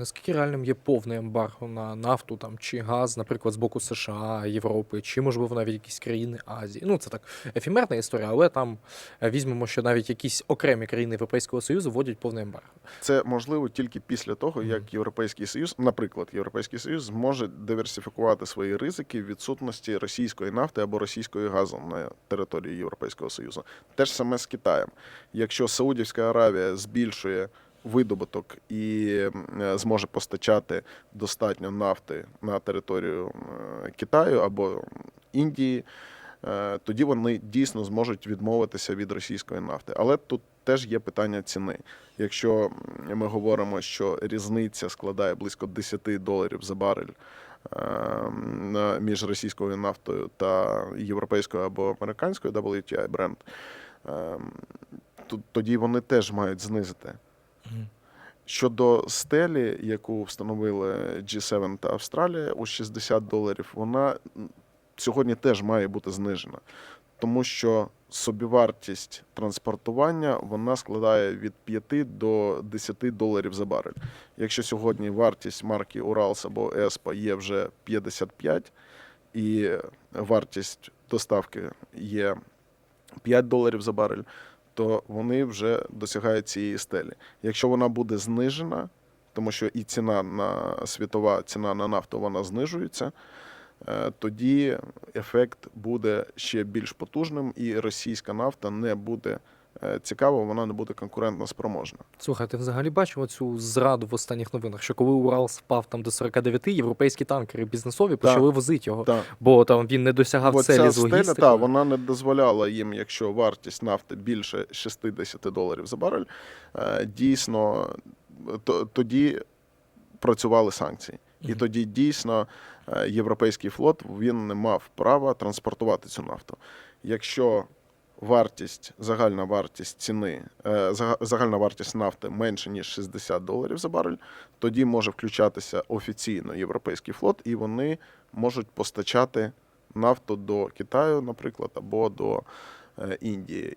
наскільки реальним є повне ембарго на нафту там чи газ, наприклад, з боку США, Європи, чи можливо навіть якісь країни Азії? Ну це так ефемерна історія, але там е, візьмемо, що навіть якісь окремі країни Європейського Союзу вводять повне ембарго. Це можливо тільки після того, як Європейський Союз, наприклад, Європейський Союз зможе диверсифікувати свої ризики в відсутності російської нафти або російської газу на території Європейського Союзу. Те ж саме з Китаєм. Якщо Саудівська Аравія збільшує видобуток і е, зможе постачати достатньо нафти на територію е, Китаю або Індії, е, тоді вони дійсно зможуть відмовитися від російської нафти. Але тут теж є питання ціни. Якщо ми говоримо, що різниця складає близько 10 доларів за барель між російською нафтою та європейською або американською WTI бренд, е, тоді вони теж мають знизити. Щодо стелі, яку встановили G7 та Австралія у 60 доларів, вона сьогодні теж має бути знижена, тому що собівартість транспортування вона складає від 5 до 10 доларів за барель. Якщо сьогодні вартість марки Уралс або Еспа є вже 55, і вартість доставки є 5 доларів за барель, то вони вже досягають цієї стелі. Якщо вона буде знижена, тому що і ціна на світова ціна на нафту вона знижується, е, тоді ефект буде ще більш потужним, і російська нафта не буде е, цікава, вона не буде конкурентно спроможна. Слухай, ти взагалі бачив цю зраду в останніх новинах, що коли Урал впав там до 49, європейські танкери бізнесові почали возити його, Так. бо там він не досягав Бо целі ця з логістикою. та, вона не дозволяла їм, якщо вартість нафти більше 60 доларів за барель, е, дійсно тоді працювали санкції. І тоді дійсно е, європейський флот він не мав права транспортувати цю нафту. Якщо вартість, загальна вартість ціни, е, загальна вартість нафти менше ніж 60 доларів за барель, тоді може включатися офіційно європейський флот, і вони можуть постачати нафту до Китаю, наприклад, або до е, Індії.